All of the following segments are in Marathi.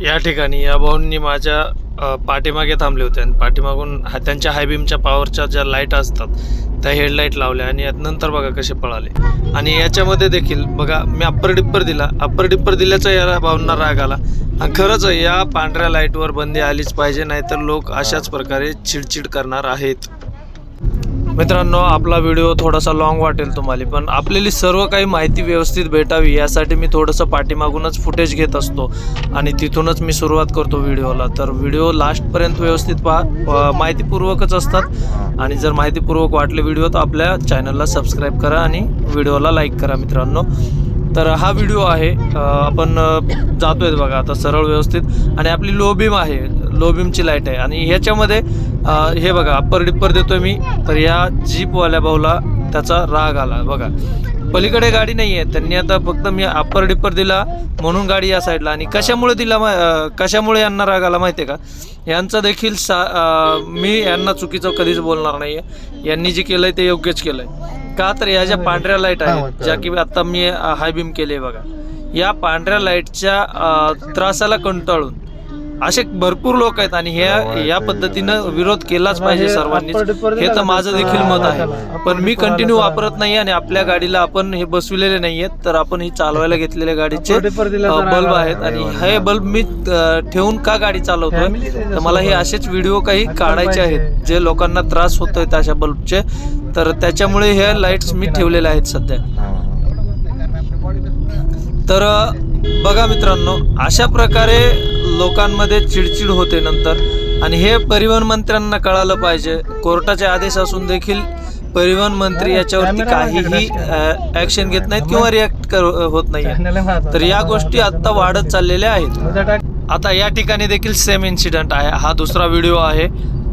या ठिकाणी या भाऊंनी माझ्या पाठीमागे थांबले होते आणि पाठीमागून त्यांच्या हायबीमच्या पॉवरच्या ज्या लाइट असतात त्या हेडलाईट लावल्या आणि यात नंतर बघा कसे पळाले. आणि याच्यामध्ये देखील बघा मी अप्पर डिप्पर दिला. अप्पर डिप्पर दिल्याचा या भाऊंना राग आला. आणि खरंच या पांढऱ्या लाईटवर बंदी आलीच पाहिजे नाहीतर लोक अशाच प्रकारे चिडचिड करणार आहेत. मित्रांनो आपला व्हिडिओ थोडासा लॉंग वाटेल तुम्हाला पण आपल्याली सर्व काही माहिती व्यवस्थित भेटावी यासाठी मी थोडंसं पाठीमागूनच फुटेज घेत असतो आणि तिथूनच मी सुरुवात करतो व्हिडिओला तर व्हिडिओ लास्टपर्यंत व्यवस्थित पहा माहितीपूर्वकच असतात. आणि जर माहितीपूर्वक वाटले व्हिडिओ तर आपल्या चॅनलला सबस्क्राईब करा आणि व्हिडिओला लाईक करा मित्रांनो. तर हा व्हिडिओ आहे आपण जातोय बघा आता सरळ व्यवस्थित. आणि आपली लोबीम आहे लोबीमची लाइट आहे. आणि ह्याच्यामध्ये हे बघा अप्पर डिप्पर देतोय मी. तर या जीपवाल्या भाऊला त्याचा राग आला. बघा पलीकडे गाडी नाही आहे त्यांनी आता फक्त मी अप्पर डिप्पर दिला म्हणून गाडी या साईडला आणि कशामुळे दिला मा- कशामुळे यांना राग आला माहिती आहे का? यांचा देखील सा मी यांना चुकीचं कधीच बोलणार नाही आहे यांनी जे केलंय ते योग्यच केलंय. का तर या ज्या पांढऱ्या लाइट आहेत ज्या की आता मी हाय बीम केले बघा. या पांढऱ्या लाईटच्या त्रासाला कंटाळून असे भरपूर लोक आहेत आणि ह्या या पद्धतीनं विरोध केलाच पाहिजे सर्वांनीच. हे तर माझं देखील मत आहे. पण मी कंटिन्यू वापरत नाही आणि आपल्या गाडीला आपण हे बसविलेले नाही आहेत तर आपण ही चालवायला घेतलेल्या गाडीचे बल्ब आहेत आणि हे बल्ब मी ठेवून का गाडी चालवतोय? तर मला हे असेच व्हिडिओ काही काढायचे आहेत जे लोकांना त्रास होतोय अशा बल्बचे. तर त्याच्यामुळे हे लाईट्स मी ठेवलेले आहेत सध्या. तर बघा मित्रांनो अशा प्रकारे लोकांमध्ये चिडचिड होते नंतर. आणि हे परिवहन मंत्र्यांना कळालं पाहिजे. कोर्टाचे आदेश असून देखील परिवहन मंत्री याच्यावरती काहीही ऍक्शन घेत नाहीत किंवा रिॲक्ट होत नाही तर या गोष्टी आता वाढत चाललेल्या आहेत. आता या ठिकाणी देखील सेम इन्सिडेंट आहे. हा दुसरा व्हिडिओ आहे.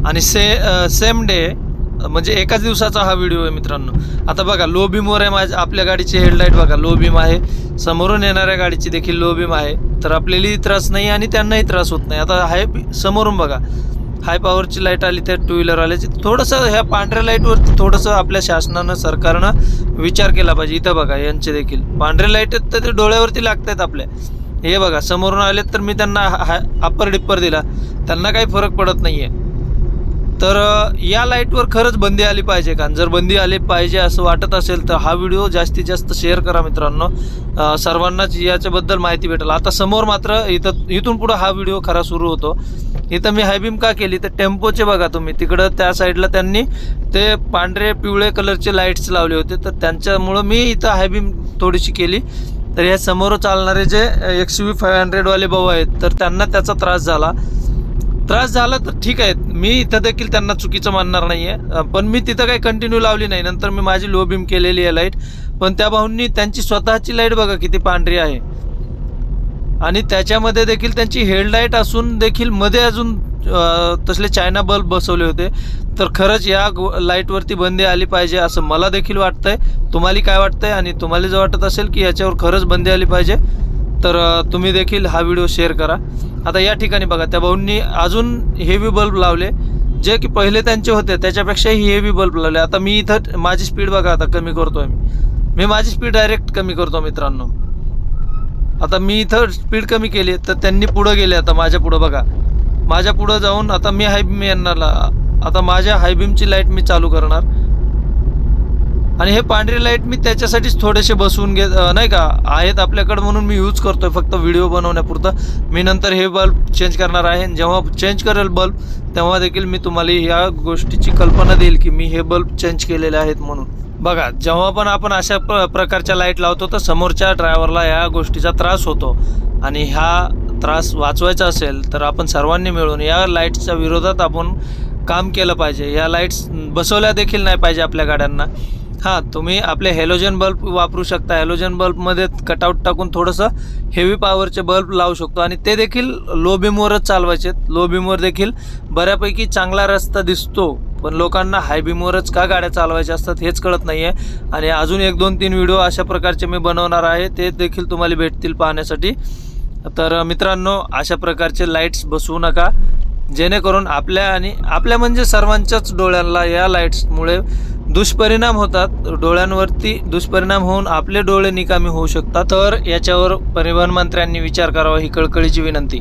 आणि से सेम डे म्हणजे एकाच दिवसाचा हा व्हिडिओ आहे मित्रांनो. आता बघा लो बीमवर आहे माझ्या आपल्या गाडीची हेडलाईट बघा लो बीम आहे. समोरून येणाऱ्या गाडीची देखील लो बीम आहे. तर आपल्यालाही त्रास नाही आणि त्यांनाही त्रास होत नाही. आता हाय समोरून बघा. हाय पॉवरची लाइट आली त्या टू व्हीलरवाल्याची थोडंसं ह्या पांढऱ्या लाईटवरती थोडंसं आपल्या शासनानं सरकारनं विचार केला पाहिजे. इथं बघा यांचे देखील. पांढऱ्या लाइट आहेत तर ते डोळ्यावरती लागत आहेत आपल्या. हे बघा समोरून आले तर मी त्यांना हा अप्पर डिप्पर दिला. त्यांना काही फरक पडत नाही आहे तर या लाईटवर खरंच बंदी आली पाहिजे का? जर बंदी आली पाहिजे असं वाटत असेल तर हा व्हिडिओ जास्तीत जास्त शेअर करा मित्रांनो. सर्वांनाच याच्याबद्दल माहिती भेटेल. आता समोर मात्र इथं इथून पुढं हा व्हिडिओ खरा सुरू होतो. इथं मी हायबीम का केली? तर टेम्पोचे बघा तुम्ही. तिकडं त्या साईडला त्यांनी ते पांढरे पिवळे कलरचे लाईट्स लावले होते. तर त्यांच्यामुळं मी इथं हायबीम थोडीशी केली. तर या समोर चालणारे जे एक्स व्ही फाय हंड्रेडवाले भाऊ आहेत तर त्यांना त्याचा त्रास झाला. त्रास झाला तर ठीक आहे. मी इथं देखील त्यांना चुकीचं मानणार नाही आहे पण मी तिथं काही कंटिन्यू लावली नाही. नंतर मी माझी लो बीम केलेली आहे लाइट पण त्या भाऊंनी त्यांची स्वतःची लाइट बघा किती पांढरी आहे. आणि त्याच्यामध्ये देखील त्यांची हेडलाईट असून देखील मध्ये अजून तसले चायना बल्ब बसवले होते. तर खरंच या लाईटवरती बंदी आली पाहिजे असं मला देखील वाटतंय. तुम्हाला काय वाटतंय? आणि तुम्हाला जर वाटत असेल की याच्यावर खरंच बंदी आली पाहिजे तर तुम्ही देखील हा व्हिडिओ शेअर करा. आता या ठिकाणी बघा त्या भाऊंनी अजून हेवी बल्ब लावले. जे की पहिले त्यांचे होते त्याच्यापेक्षाही हेवी बल्ब लावले. आता मी इथं माझी स्पीड बघा आता कमी करतोय मी. मी माझी स्पीड डायरेक्ट कमी करतो मित्रांनो. आता मी इथं स्पीड कमी केली तर त्यांनी पुढं गेले आता माझ्या पुढं बघा. माझ्या पुढं जाऊन आता मी हायबीम येणार आता माझ्या हायबीमची लाइट मी चालू करणार. आणि हे पांढरी लाइट मी त्याच्यासाठीच थोडेसे बसवून घेत नाही का? आहेत आपल्याकडं म्हणून मी यूज करतोय फक्त व्हिडिओ बनवण्यापुरतं. मी नंतर हे बल्ब चेंज करणार आहे. आणि जेव्हा चेंज करेल बल्ब तेव्हा देखील मी तुम्हाला ह्या गोष्टीची कल्पना देईल की मी हे बल्ब चेंज केलेले आहेत म्हणून. बघा जेव्हा पण आपण अशा प्र प्रकारच्या लाइट लावतो तर समोरच्या ड्रायव्हरला या गोष्टीचा त्रास होतो. आणि हा त्रास वाचवायचा असेल तर आपण सर्वांनी मिळून या लाईट्सच्या विरोधात आपण काम केलं पाहिजे. या लाईट्स बसवल्या देखील नाही पाहिजे आपल्या गाड्यांना. हां तुम्ही आपले हॅलोजन बल्ब वापरू शकता. हॅलोजन बल्बमध्ये कटआउट टाकून थोडंसं हेवी पॉवरचे बल्ब लावू शकतो. आणि ते देखील लो बीमवरच चालवायचे. लो बीमवर देखील बऱ्यापैकी चांगला रस्ता दिसतो पण लोकांना हाय बीमवरच का गाड्या चालवायच्या असतात हेच कळत नाही आहे आणि अजून एक दोन तीन व्हिडिओ अशा प्रकारचे मी बनवणार आहे. ते देखील तुम्हाला भेटतील पाहण्यासाठी. तर मित्रांनो अशा प्रकारचे लाईट्स बसवू नका. जेणेकरून आपल्या आणि आपल्या म्हणजे सर्वांच्याच डोळ्यांना या लाईट्समुळे दुष्परिणाम होतात डोळ्यांवरती दुष्परिणाम होऊन आपले डोळे निकामी होऊ शकतात. तर याच्यावर परिवहन मंत्र्यांनी विचार करावा ही कळकळीची विनंती.